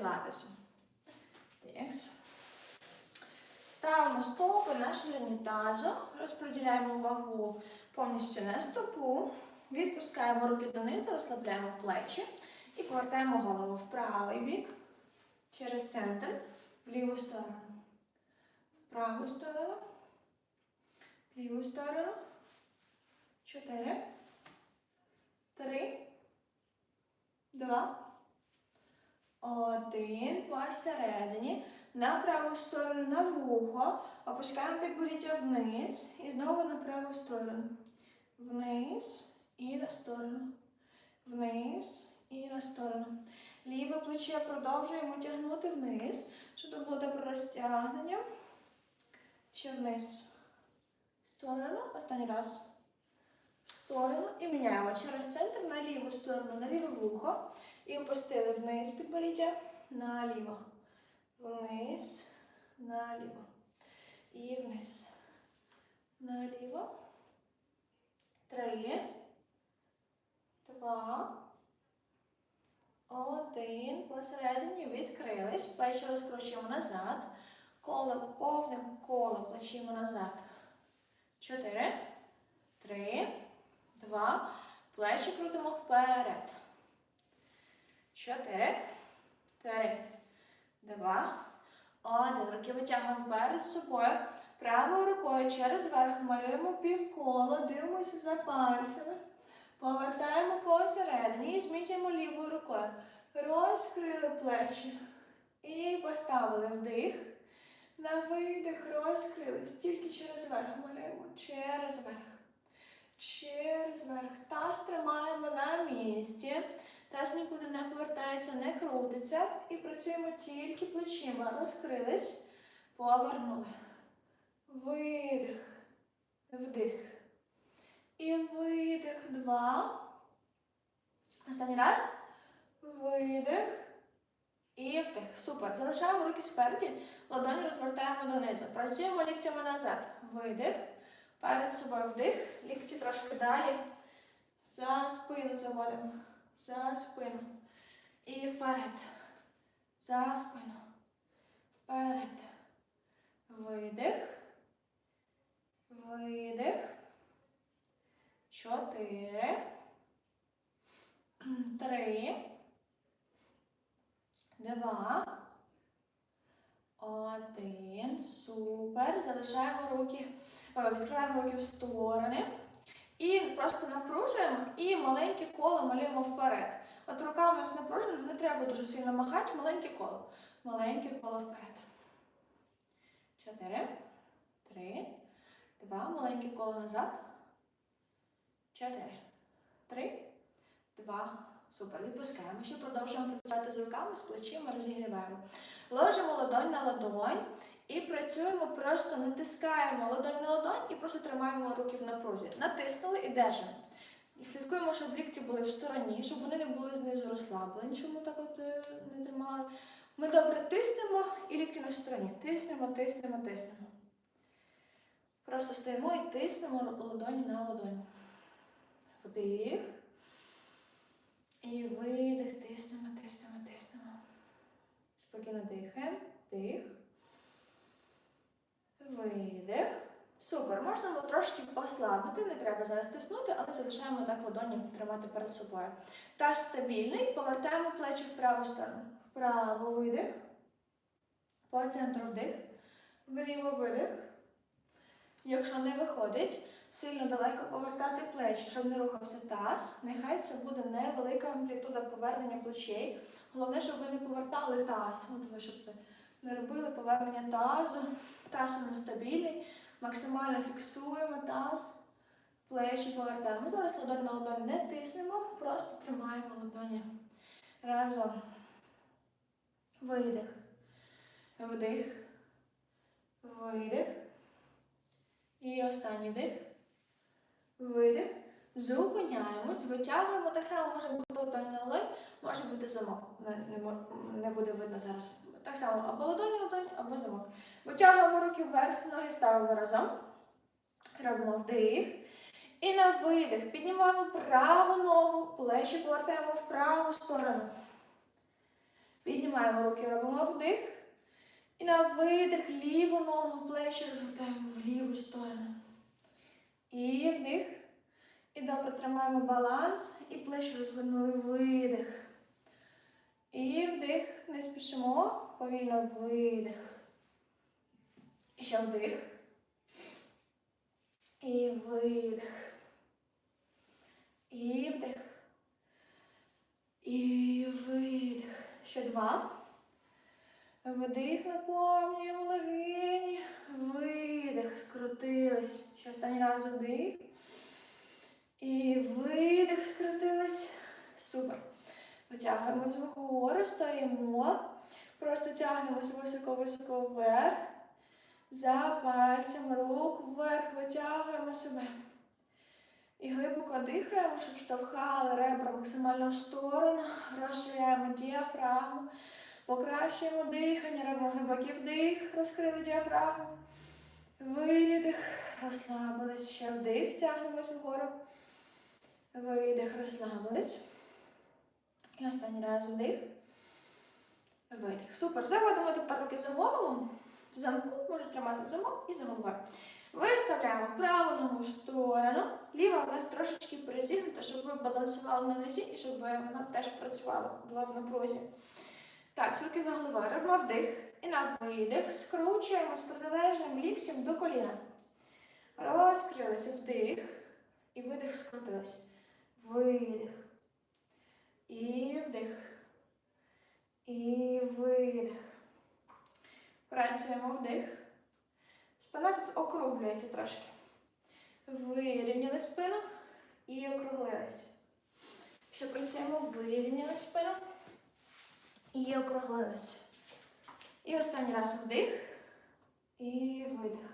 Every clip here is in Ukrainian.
пілатесу. Ставимо стопи на ширині тазу, розподіляємо вагу повністю на стопу, відпускаємо руки донизу, розслабляємо плечі і повертаємо голову в правий бік, через центр, в ліву сторону, в праву сторону, в ліву сторону. Чотири, три, два, один. Посередині. На праву сторону на вухо. Опускаємо підборіддя вниз. І знову на праву сторону. Вниз і на сторону. Вниз і на сторону. Ліве плече продовжуємо тягнути вниз, щоб то було добре розтягнення. Ще вниз. Сторону. Останній раз. Сторону. І міняємо через центр на ліву сторону, на ліве вухо. І опустили вниз підборіддя. Наліво. Вниз. Наліво. І вниз. Наліво. Три. Два. Один. Посередині відкрились. Плечі розкручуємо назад. Коло повним колом плечима назад. Чотири. Три. Два. Плечі крутимо вперед. Чотири. Три. Два. Один. Руки витягуємо перед собою. Правою рукою через верх малюємо півколо, дивимося за пальцями. Повертаємо посередині і змінюємо лівою рукою. Розкрили плечі. І поставили вдих. На видих розкрились. Тільки через верх малюємо. Через верх. Через верх. Таз тримаємо на місці. Таз нікуди не повертається, не крутиться. І працюємо тільки плечима. Розкрились. Повернули. Видих. Вдих. І видих. Два. Останній раз. Видих. І вдих. Супер. Залишаємо руки спереді. Ладоні розвертаємо донизу. Працюємо ліктями назад. Видих. Перед собою вдих. Лікті трошки далі. За спину заводимо. За спину. І вперед. За спину. Вперед. Видих. Видих. Чотири. Три. Два. Один. Супер. Залишаємо руки. Е, Відкриваємо руки в сторони. І просто напружуємо і маленьке коло малюємо вперед. От рука у нас напружена, не треба дуже сильно махати, маленьке коло. Маленьке коло вперед. Чотири. Три. Два. Маленьке коло назад. Чотири. Три. Два. Супер. Відпускаємо. Ще продовжуємо працювати з руками, з плечима, розігріваємо. Ложимо ладонь на ладонь і працюємо, просто натискаємо ладонь на ладонь і просто тримаємо руки в напрузі. Натиснули і держимо. І слідкуємо, щоб лікті були в стороні, щоб вони не були знизу розслаблені, щоб ми так от е, не тримали. Ми добре тиснемо і лікті на стороні. Тиснемо, тиснемо, тиснемо. Просто стоїмо і тиснемо ладоні на ладонь. Вдих. І видих, тиснемо, тиснемо, тиснемо. Спокійно дихаємо. Дих. Видих. Супер. Можна було трошки послабити, не треба зараз тиснути, але залишаємо так ладоні тримати перед собою. Таз стабільний, повертаємо плечі в праву сторону. Вправо видих. По центру вдих. Вліво видих. Якщо не виходить, сильно далеко повертати плечі, щоб не рухався таз. Нехай це буде невелика амплітуда повернення плечей. Головне, щоб ви не повертали таз. От ви щоб не робили повернення тазу. Таз у нас стабільний. Максимально фіксуємо таз. Плечі повертаємо. Ми зараз ладонь на ладонь не тиснемо, просто тримаємо ладоні разом. Видих. Вдих. Видих. І останній дих. Видих. Зупиняємось, витягуємо. Так само може бути ладонь на ладонь, може бути замок. Не, не, не буде видно зараз. Так само або ладонь на ладонь, або замок. Витягуємо руки вверх, ноги ставимо разом. Робимо вдих. І на видих. Піднімаємо праву ногу, плечі повертаємо в праву сторону. Піднімаємо руки, робимо вдих. І на видих ліву ногу, плечі розвертаємо в ліву сторону. І вдих. І добре тримаємо баланс. І плечі розвернули видих. І вдих. Не спішимо. Повільно видих. Ще вдих. І видих. І вдих. І видих. Ще два. Вдих, наповнюємо легені. Видих. Скрутились. Ще останній раз вдих. І видих, скрутились. Супер. Витягуємось вгору, стоїмо. Просто тягнемось високо-високо вверх. За пальцем рук вверх витягуємо себе. І глибоко дихаємо, щоб штовхали ребра максимально в сторону. Розширяємо діафрагму. Покращуємо дихання, робимо глибокий вдих, розкрили діафрагму. Видих, розслабились. Ще вдих, тягнемось вгору. Видих, розслабились. І останній раз вдих. Видих. Супер. Заводимо тепер руки за голову. В замку можна тримати в замок і за. Виставляємо праву ногу в сторону. Ліва у нас трошечки перезігнута, щоб ви балансували на нозі і щоб вона теж працювала, була в напрузі. Так, руки за головою. Робимо вдих. І на видих. Скручуємо з протилежним ліктем до коліна. Розкрилися. Вдих. І видих скрутились. Видих. І вдих. І видих. Працюємо вдих. Спина тут округлюється трошки. Вирівняли спину і округлилися. Ще працюємо, вирівняли спину і округлилися. І останній раз вдих і видих.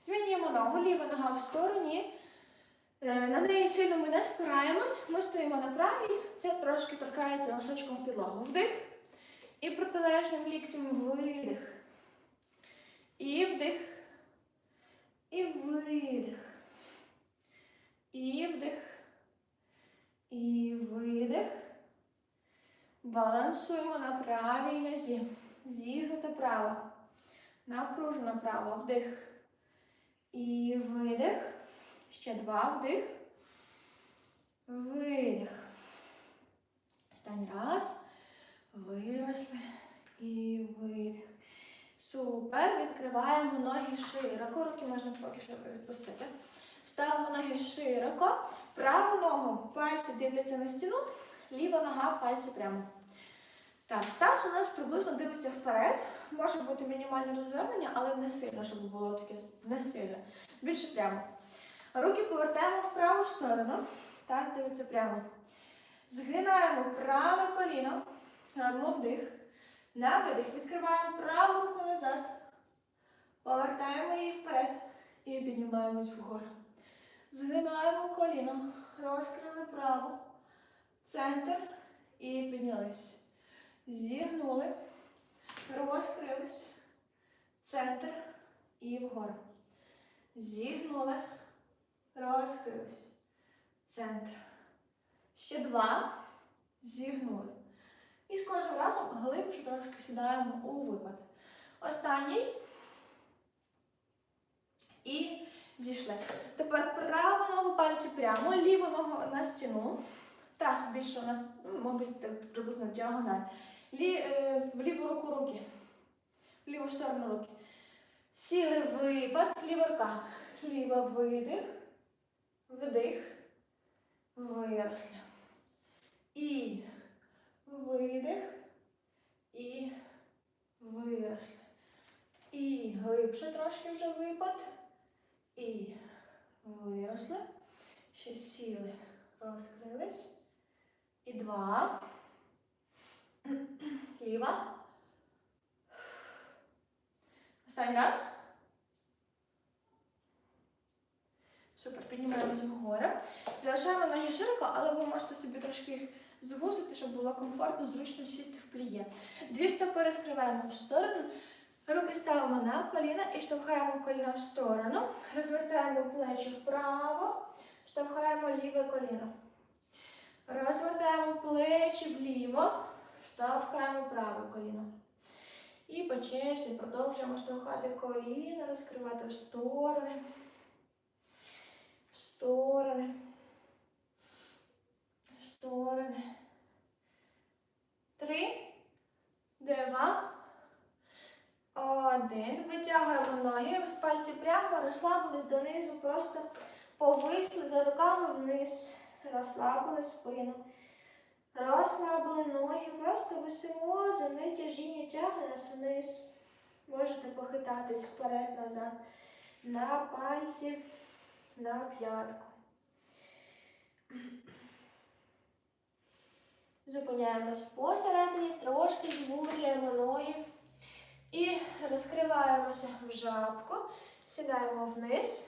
Змінюємо ногу, ліва нога в стороні. Е, На неї сильно ми не спираємось, ми стоїмо на правій, це трошки торкається носочком в підлогу. Вдих. І протилежним ліктем видих. І вдих. І видих. І вдих. І видих. Балансуємо на правій нозі. Зігнута право. Напружена право. Вдих. І видих. Ще два вдих. Видих. Останній раз. Виросли. І видих. Супер. Відкриваємо ноги широко. Руки можна поки що відпустити. Ставимо ноги широко. Праву ногу пальці дивляться на стіну, ліва нога пальці прямо. Так, стас у нас приблизно дивиться вперед. Може бути мінімальне розвернення, але не сильно, щоб було таке не сильно. Більше прямо. Руки повертаємо в праву сторону. Таз дивиться прямо. Згинаємо праве коліно. Робимо вдих. На видих. Відкриваємо праву руку назад. Повертаємо її вперед. І піднімаємось вгору. Згинаємо коліно. Розкрили право. Центр. І піднялись. Зігнули. Розкрились. Центр. І вгору. Зігнули. Розкрились. Центр. Ще два. Зігнули. І з кожним разом глибше трошки сідаємо у випад. Останній. І зійшли. Тепер праву ногу пальці прямо, ліву ногу на стіну. Таз більше у нас, ну, мабуть, приблизно діагональ. Лі, е, в ліву руку руки. В ліву сторону руки. Сіли випад, ліва рука. Ліва видих. Вдих. Виросли. І видих. І виросли. І глибше трошки вже випад. І виросли. Ще сіли. Розкрились. І два. Ліва. Останній раз. Супер, піднімаємося вгору. Залишаємо ноги широко, але ви можете собі трошки звузити, щоб було комфортно, зручно сісти в пліє. Дві стопи розкриваємо в сторону. Руки ставимо на коліна і штовхаємо коліна в сторону. Розвертаємо плечі вправо, штовхаємо ліве коліно. Розвертаємо плечі вліво, Штовхаємо праве коліно. І по черзі продовжуємо штовхати коліна, розкривати в сторони. В сторони. Сторони. Три. Два. Один. Витягуємо ноги. Пальці прямо, розслабились донизу, просто повисли за руками вниз. Розслабили спину. Розслабили ноги, просто висимо, земне тяжіння тягне нас вниз. Можете похитатись вперед-назад. На пальці, на п'ятку. Зупиняємось посередині, трошки звужуємо ноги. І розкриваємося в жабку, сідаємо вниз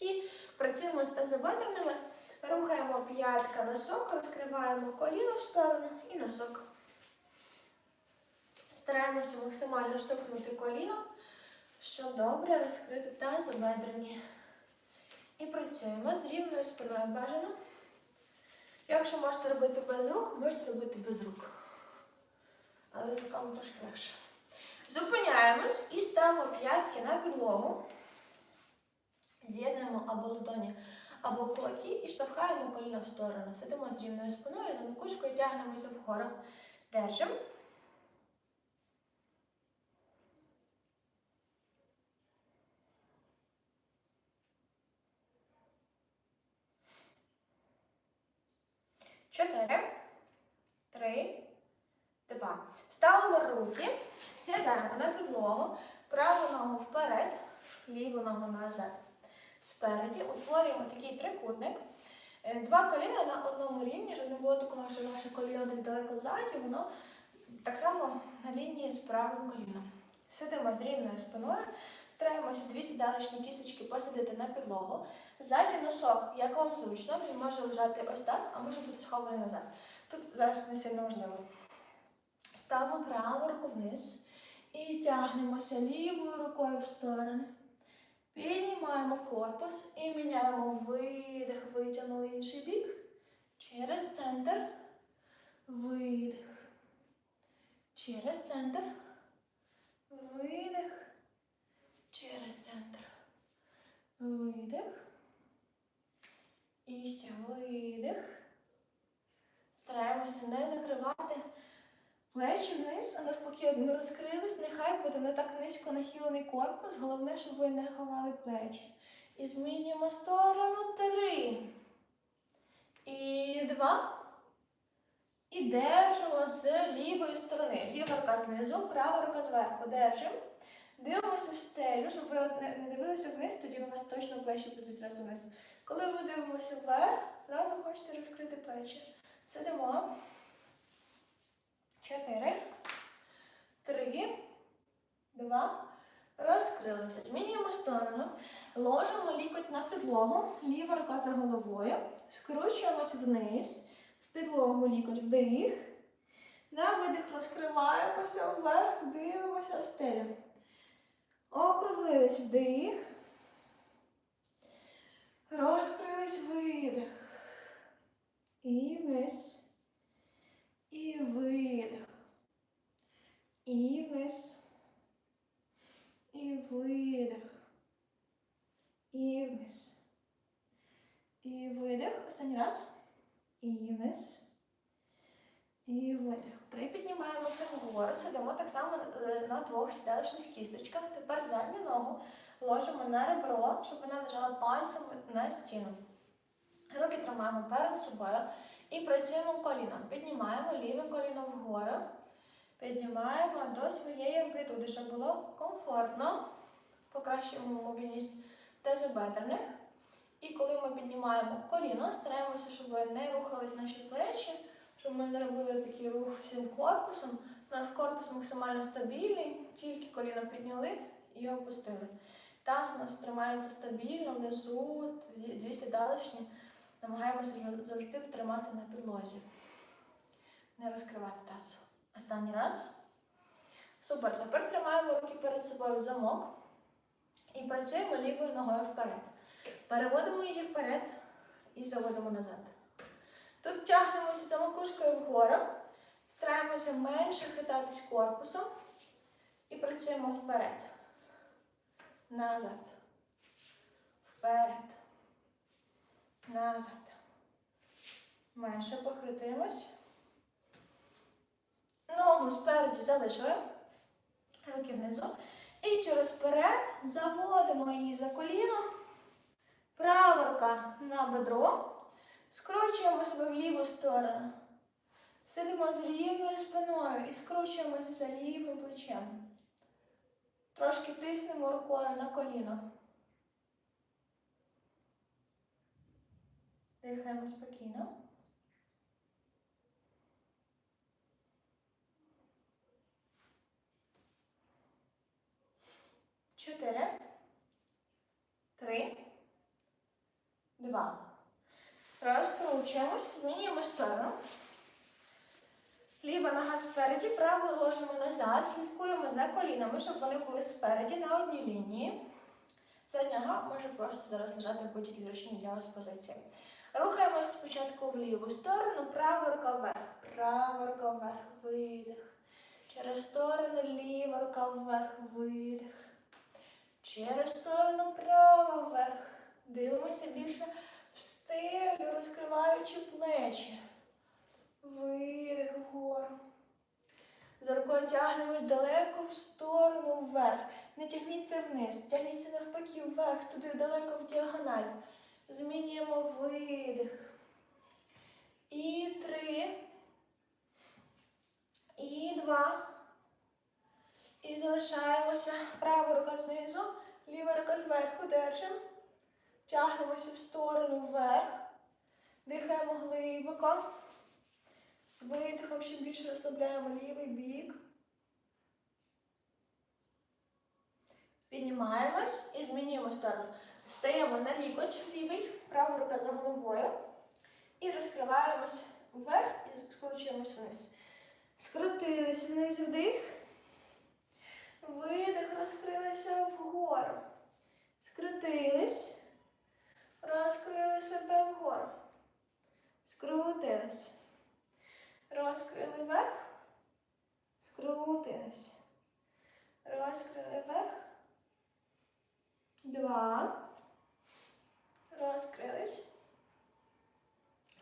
і працюємо з тазобедреними. Рухаємо п'ятка носок, розкриваємо коліно в сторону і носок. Стараємося максимально штовхнути коліно, щоб добре розкрити тазобедрені. І працюємо з рівною спиною бажано. Якщо можете робити без рук, можете робити без рук. Але руками трошки легше. Зупиняємось і ставимо п'ятки на підлогу. З'єднуємо або ладоні або кулаки і штовхаємо коліна в сторону. Сидимо з рівною спиною, за макушкою тягнемося вгору. Держимо. Чотири, три, два. Ставимо руки, сідаємо на підлогу, праву ногу вперед, ліву ногу назад. Спереді утворюємо такий трикутник. Е, Два коліна на одному рівні, щоб не було такого, що наше коліно десь далеко ззаді, воно так само на лінії з правим коліном. Сидимо з рівною спиною, стараємося дві сідалочні кісточки посадити на підлогу. Ззаді носок, як вам зручно, він може лежати ось так, а може бути схований назад. Тут зараз не сильно важливо. Ставимо праву руку вниз і тягнемося лівою рукою в сторони. Піднімаємо корпус і міняємо видих, витягнули інший бік. Через центр. Видих. Через центр. Видих. Через центр. Видих. І ще видих. Стараємося не закривати плечі вниз, а навпаки, не розкрились, нехай буде не так низько нахилений корпус. Головне, щоб ви не ховали плечі. І змінюємо сторону три. І два. І держимо з лівої сторони. Ліва рука знизу, права рука зверху. Держимо. Дивимося в стелю, щоб ви не дивилися вниз, тоді у вас точно плечі будуть зразу вниз. Коли ми дивимося вверх, зразу хочеться розкрити плечі. Сидимо. Чотири. Три. Два. Розкрилися. Змінюємо сторону. Ложимо лікоть на підлогу. Ліва рука за головою. Скручуємось вниз. В підлогу лікоть вдих. На видих розкриваємося вверх, дивимося в стелю. Округлились вдих. Розкрились видих. І вниз. І видих. І вниз. І видих. І вниз. І видих. Останній раз. І вниз. І видих. Припіднімаємося вгору. Сидимо так само на- на двох сідалочних кісточках. Тепер задню ногу ложимо на ребро, щоб вона лежала пальцем на стіну. Руки тримаємо перед собою і працюємо коліном. Піднімаємо ліве коліно вгору. Піднімаємо до своєї амплітуди, щоб було комфортно. Покращуємо мобільність тазобедрених. І коли ми піднімаємо коліно, стараємося, щоб не рухались наші плечі, щоб ми не робили такий рух всім корпусом. У нас корпус максимально стабільний, тільки коліно підняли і опустили. Таз у нас тримається стабільно, внизу, дві сідалочні. Намагаємося завжди тримати на підлозі. Не розкривати таз. Останній раз. Супер. Тепер тримаємо руки перед собою в замок і працюємо лівою ногою вперед. Переводимо її вперед і заводимо назад. Тут тягнемося за макушкою вгору. Стараємося менше хитатись корпусом і працюємо вперед. Назад. Вперед. Назад. Менше похитуємось. Ногу спереді залишили. Руки внизу. І через перед заводимо її за коліно. Права рука на бедро. Скручуємо себе в ліву сторону. Сидимо з рівною спиною і скручуємося за лівим плечем. Трошки тиснемо рукою на коліно. Дихаємо спокійно. Чотири. Три. Два. Розкручуємось, змінюємо сторону. Ліва нога спереді, праву ложимо назад, слідкуємо за колінами, щоб вони були спереді на одній лінії. Задня нога може просто зараз лежати в будь-якій зручній для вас позиції. Рухаємось спочатку в ліву сторону, права рука вверх, права рука вверх, видих. Через сторону ліва рука вверх, видих. Через сторону права вверх. Дивимося більше в стелю, розкриваючи плечі. Видих вгору. За рукою тягнемось далеко в сторону вверх. Не тягніться вниз, тягніться навпаки вверх, туди далеко в діагональ. Змінюємо видих. І три. І два. І залишаємося. Права рука знизу, ліва рука зверху. Держимо. Тягнемося в сторону вверх. Дихаємо глибоко. З видихом ще більше розслабляємо лівий бік. Піднімаємось і змінюємо сторону. Встаємо на лікоть лівий, права рука за головою. І розкриваємось вверх і скручуємось вниз. Скрутились вниз вдих. Видих, розкрилися вгору. Скрутились. Розкрили себе вгору. Скрутились. Розкрили вверх. Скрутились. Розкрили вверх. Два. Розкрились.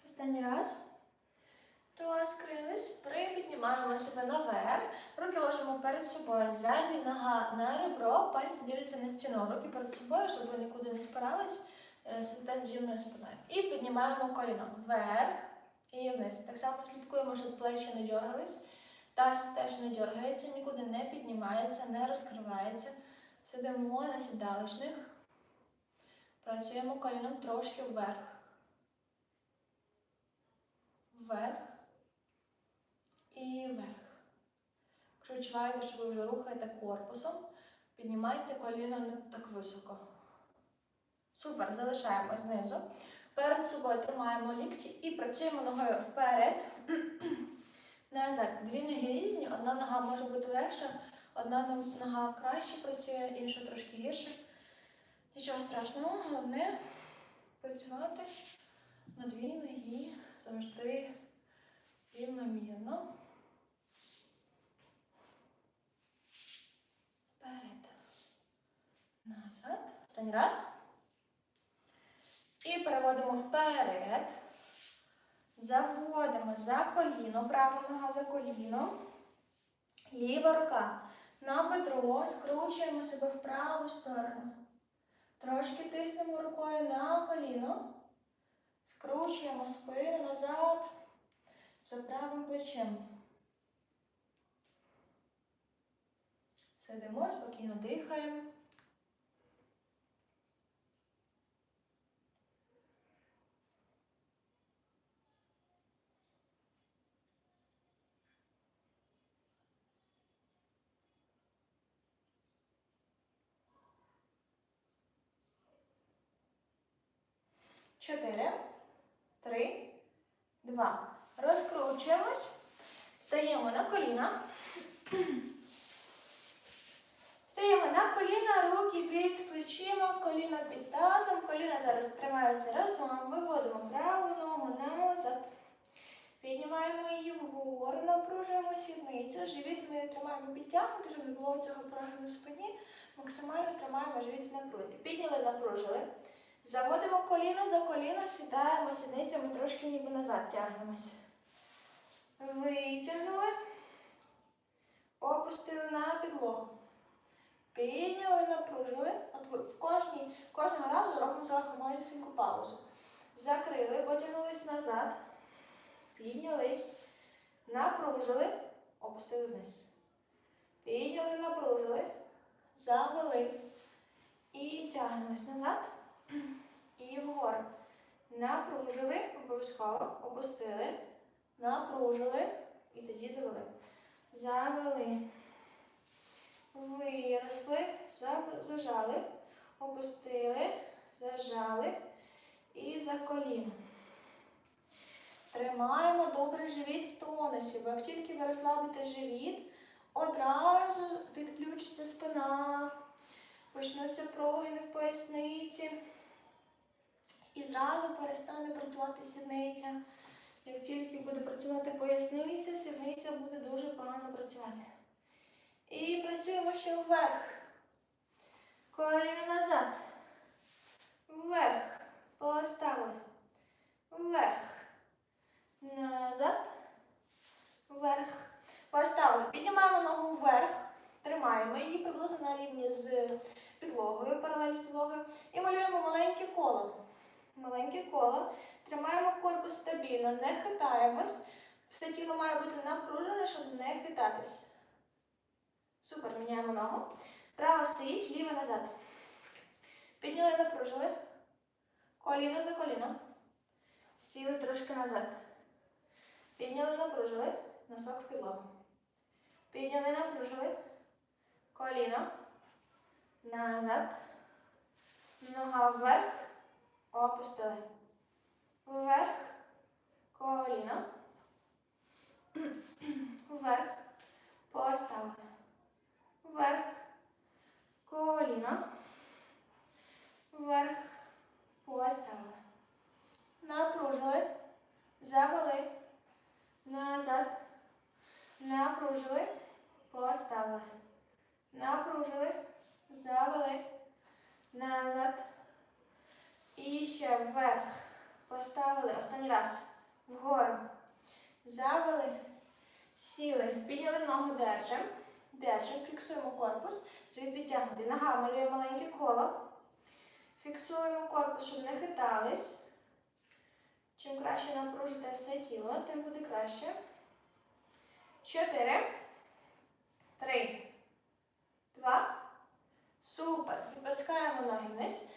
Останній раз. Розкрились. Припіднімаємо себе наверх. Руки ложимо перед собою. Ззаді нога на ребро, пальці дивляться на стіну. Руки перед собою, щоб ви нікуди не спирались. Е, Сидите з рівною спиною. І піднімаємо коліно вверх і вниз. Так само слідкуємо, щоб плечі не дергались. Таз теж не дергається, нікуди не піднімається, не розкривається. Сидимо на сідаличних. Працюємо коліном трошки вверх. Вверх. І вверх. Якщо відчуваєте, що ви вже рухаєте корпусом, піднімайте коліно не так високо. Супер, залишаємо знизу. Перед собою тримаємо лікті і працюємо ногою вперед. Назад. Дві ноги різні, одна нога може бути легша, одна нога краще працює, інша трошки гірше. Нічого страшного, головне працювати на дві ноги завжди рівномірно. Вперед. Назад. Останній раз. І переводимо вперед. Заводимо за коліно, права нога за коліно. Ліва рука на бедро. Скручуємо себе в праву сторону. Трошки тиснемо рукою на коліно. Скручуємо спину назад за правим плечем. Сидимо, спокійно дихаємо. Чотири, три, два. Розкручуємось. Стаємо на коліна. Стаємо на коліна, руки під плечима, коліна під тазом. Коліна зараз тримаються разом. Виводимо праву ногу назад. Піднімаємо її вгору, напружуємо сідницю. Живіт ми тримаємо підтягнути, щоб не було цього прогину в спині. Максимально тримаємо живіт в напрузі. Підняли, напружили. Заводимо коліно за коліно, сідаємо сідницями трошки ніби назад тягнемось. Витягнули. Опустили на підлогу. Підняли, напружили. От в кожній, кожного разу робимо зверху маленьку паузу. Закрили, потягнулись назад. Піднялись, напружили, опустили вниз. Підняли, напружили, завели. І тягнемось назад. І вгору. Напружили, обов'язково, опустили, напружили і тоді завели. Завели. Виросли, зажали, опустили, зажали і за коліно. Тримаємо добре живіт в тонусі, бо як тільки ви розслабите живіт, одразу підключиться спина, почнуться прогини в поясниці. І зразу перестане працювати сідниця. Як тільки буде працювати поясниця, сідниця буде дуже погано працювати. І працюємо ще вверх. Коліно назад. Вверх. Поставили. Вверх. Назад. Вверх. Поставили. Піднімаємо ногу вверх. Тримаємо її приблизно на рівні з підлогою, паралель з підлогою. І малюємо маленьке коло. Маленьке коло. Тримаємо корпус стабільно, не хитаємось. Все тіло має бути напружене, щоб не хитатись. Супер, міняємо ногу. Право стоїть, ліве назад. Підняли, напружили. Коліно за коліно. Сіли трошки назад. Підняли, напружили. Носок в підлогу. Підняли, напружили. Коліно. Назад. Нога вверх. Опустили. Вверх. Коліно. Вверх. Поставили. Вверх. Коліно. Вверх. Поставили. Напружили. Завели. Назад. Напружили. Поставили. Напружили. Завели. Назад. І ще вверх. Поставили. Останній раз. Вгору. Завели. Сіли. Підняли ногу держим. Держим. Фіксуємо корпус. Живіт підтягнутий. Нога малює маленьке коло. Фіксуємо корпус, щоб не хитались. Чим краще напружите все тіло, тим буде краще. Чотири. Три. Два. Супер. Відпускаємо ноги вниз.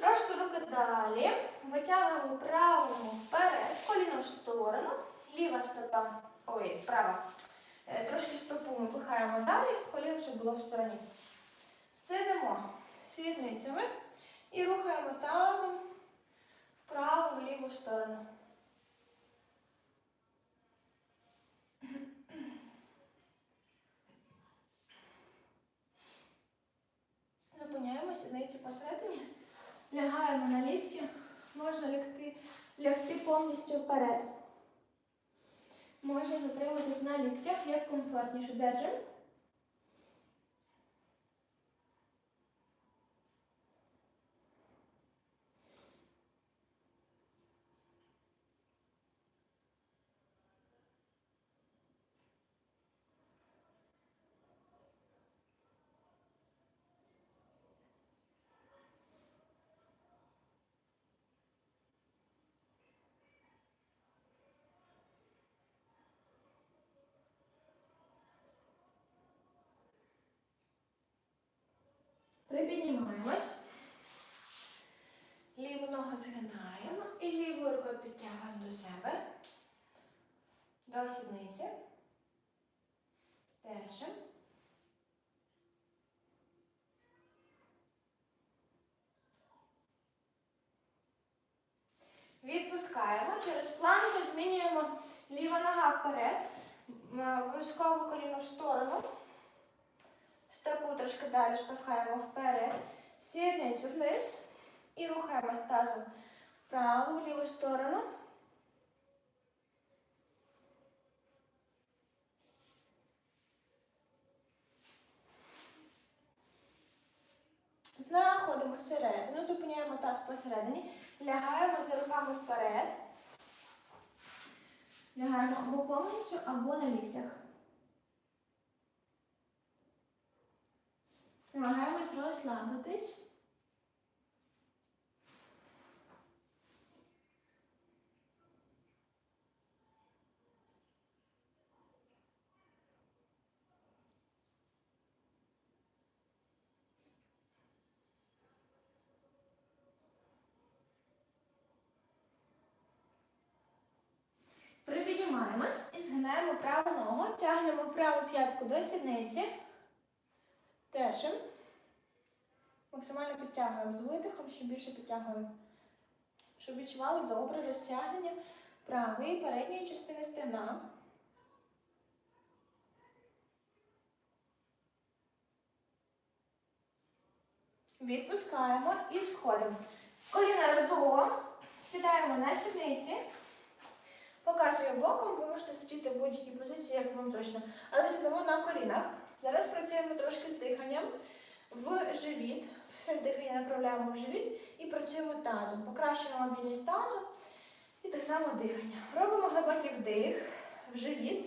Трошки руки далі. Витягуємо праву ногу вперед, коліно в сторону, ліва стопа, ой, права. Е, Трошки стопу ми пихаємо далі, коліно, щоб було в стороні. Сидимо сідницями і рухаємо тазом вправо, в ліву сторону. Зупиняємо сідниці посередині. Лягаємо на лікті. Можна лягти, лягти повністю вперед. Можна затриматись на ліктях, як комфортніше. Держимо. Припіднімаємось. Ліву ногу згинаємо і лівою рукою підтягуємо до себе. До сідниці. Держимо. Відпускаємо. Через планку змінюємо ліва нога вперед. М, Обов'язково коліно в сторону. Стопу трошки далі штовхаємо вперед, сідницю вниз і рухаємось тазом в в ліву сторону. Знаходимо середину, зупиняємо таз посередині, лягаємо за руками вперед, лягаємо або повністю, або на ліктях. Намагаємось розслабитись. Припіднімаємось і згинаємо праву ногу, тягнемо праву п'ятку до сідниці. Держимо. Максимально підтягуємо з видихом, ще більше підтягуємо. Щоб відчували добре розтягнення правої передньої частини стегна. Відпускаємо і сходимо. Коліна разом. Сідаємо на сідниці. Показую боком, ви можете сидіти в будь-якій позиції, як вам точно. Але сидимо на колінах. Зараз працюємо трошки з диханням в живіт. Все дихання направляємо в живіт і працюємо тазом. Покращуємо мобільність тазу і так само дихання. Робимо глибокий вдих в живіт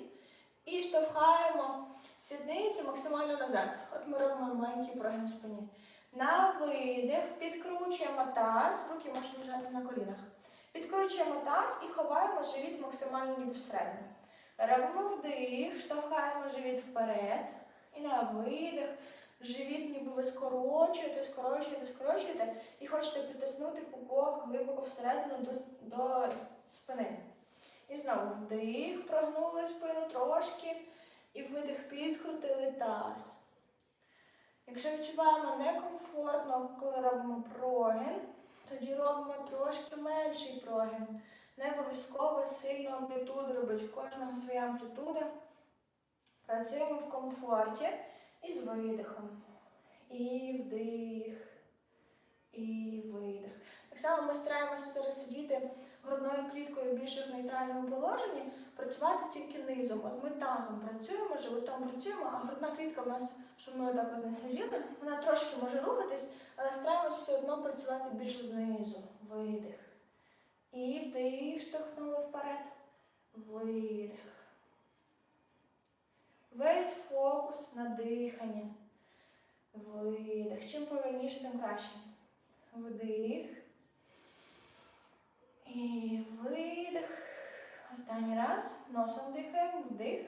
і штовхаємо сідницю максимально назад. От ми робимо маленький прогин в спині. На видих підкручуємо таз, руки можна лежати на колінах. Підкручуємо таз і ховаємо живіт максимально ніби всередину. Робимо вдих, штовхаємо живіт вперед. І на видих. Живіт ніби ви скорочуєте, скорочуєте, скорочуєте і хочете притиснути пупок глибоко всередину до, до спини. І знову вдих, прогнули спину трошки. І видих підкрутили таз. Якщо відчуваємо некомфортно, коли робимо прогин, тоді робимо трошки менший прогин. Не обов'язково сильно амплітуду робити. В кожного своя амплітуда. Працюємо в комфорті і з видихом. І вдих, і видих. Так само ми стараємося зараз сидіти грудною кліткою більше в нейтральному положенні, працювати тільки низом. От ми тазом працюємо, животом працюємо, а грудна клітка в нас, щоб ми отак от не сиділи, вона трошки може рухатись, але стараємось все одно працювати більше знизу. Видих. І вдих, штовхнули вперед. Видих. Весь фокус на дихання. Видих. Чим повільніше, тим краще. Вдих. І видих. Останній раз. Носом дихаємо. Вдих.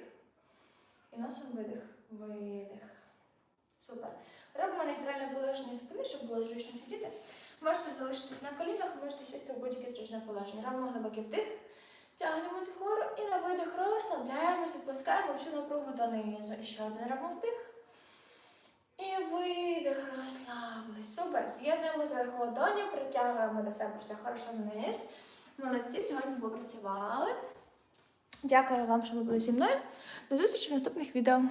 І носом видих. Видих. Супер. Робимо нейтральне положення спини, щоб було зручно сидіти. Можете залишитись на колінах, можете сісти в будь-яке зручне положення. Робимо глибокий вдих. Тягнемось вгору і на видих розслабляємось, відпускаємо всю напругу донизу. І ще один робимо вдих. І видих, розслабились. Супер. З'єднуємо зверху ладоні, притягуємо до себе все хорошо вниз. Молодці, сьогодні попрацювали. Дякую вам, що ви були зі мною. До зустрічі в наступних відео.